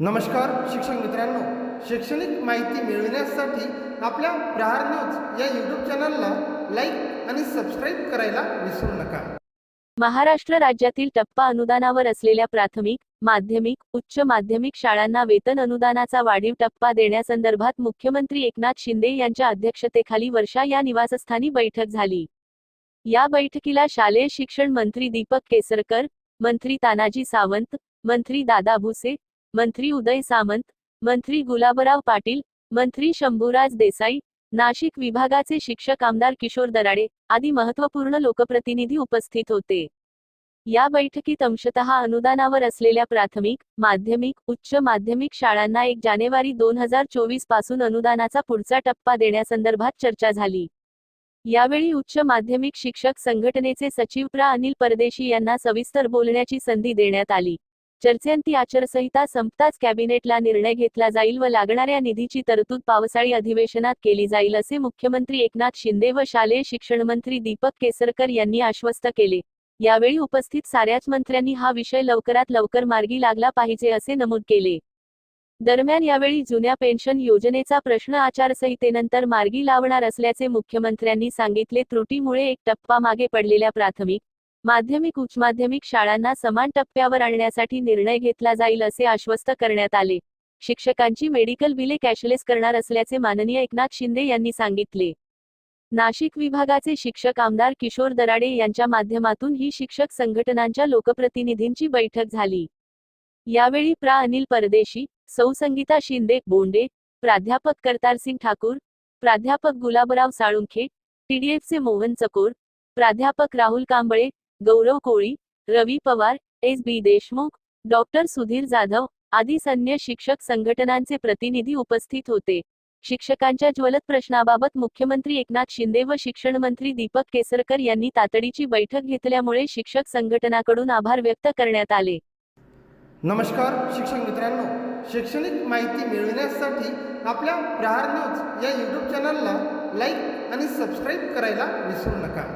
नमस्कार शिक्षक मित्रांनो. शैक्षणिक माहिती मिळविण्यासाठी आपल्या प्रहार न्यूज या यूट्यूब चॅनलला लाईक आणि सबस्क्राईब करायला विसरू नका. महाराष्ट्र राज्यातील टप्पा अनुदानावर असलेल्या प्राथमिक माध्यमिक उच्च माध्यमिक शाळांना वेतन अनुदानाचा वाढीव टप्पा देण्यासंदर्भात मुख्यमंत्री एकनाथ शिंदे यांच्या अध्यक्षतेखाली वर्षा या निवासस्थानी बैठक झाली. या बैठकीला शालेय शिक्षण मंत्री दीपक केसरकर मंत्री तानाजी सावंत मंत्री दादा भुसे मंत्री उदय सामंत मंत्री गुलाबराव पाटील मंत्री शंभूराज देसाई नाशिक विभागाचे शिक्षक आमदार किशोर दराडे आदी महत्त्वपूर्ण लोकप्रतिनिधी उपस्थित होते. या बैठकीत अंशतः अनुदानावर असलेल्या प्राथमिक माध्यमिक उच्च माध्यमिक शाळांना एक जानेवारी दोन हजार चोवीसपासून अनुदानाचा पुढचा टप्पा देण्यासंदर्भात चर्चा झाली. यावेळी उच्च माध्यमिक शिक्षक संघटनेचे सचिव प्रा. अनिल परदेशी यांना सविस्तर बोलण्याची संधी देण्यात आली. चर्चेंती आचारसंहिता संपताच कॅबिनेटला निर्णय घेतला जाईल व लागणाऱ्या निधीची तरतूद पावसाळी अधिवेशनात केली जाईल असे मुख्यमंत्री एकनाथ शिंदे व शालेय शिक्षण मंत्री दीपक केसरकर यांनी आश्वस्त केले. यावेळी उपस्थित साऱ्याच मंत्र्यांनी हा विषय लवकरात लवकर मार्गी लागला पाहिजे असे नमूद केले. दरम्यान यावेळी जुन्या पेन्शन योजनेचा प्रश्न आचारसंहितेनंतर मार्गी लावणार असल्याचे मुख्यमंत्र्यांनी सांगितले. त्रुटीमुळे एक टप्पा मागे पडलेल्या प्राथमिक माध्यमिक उच्च माध्यमिक शाळांना समान टप्प्यावर आणण्यासाठी निर्णय घेतला जाईल असे आश्वस्त करण्यात आले. शिक्षकांची मेडिकल बिले कॅशलेस करणार असल्याचे माननीय एकनाथ शिंदे यांनी सांगितले. नाशिक विभागाचे शिक्षक आमदार किशोर दराडे यांच्या माध्यमातून ही शिक्षक संघटनांच्या लोकप्रतिनिधींची बैठक झाली. यावेळी प्रा. अनिल परदेशी सौसंगीता शिंदे बोंडे प्राध्यापक करतारसिंग ठाकूर प्राध्यापक गुलाबराव साळुंखे टीडीएफचे मोहन चकोर प्राध्यापक Rahul Kamble Gaurav Koli Ravi Pawar S. B. Deshmukh doctor Sudhir Jadhav आदी सन्य शिक्षक संघटनांचे प्रतिनिधी उपस्थित होते. शिक्षकांच्या ज्वलत प्रश्नाबाबत मुख्यमंत्री एकनाथ शिंदे व शिक्षण मंत्री दीपक केसरकर यांनी तातडीची बैठक घेतल्यामुळे शिक्षक संघटनाकडून आभार व्यक्त करण्यात आले. नमस्कार शिक्षक मित्रांनो. शैक्षणिक माहिती मिळविण्यासाठी आपल्या प्रहार न्यूज या यूट्यूब चॅनलला लाईक आणि सबस्क्राईब करायला विसरू नका.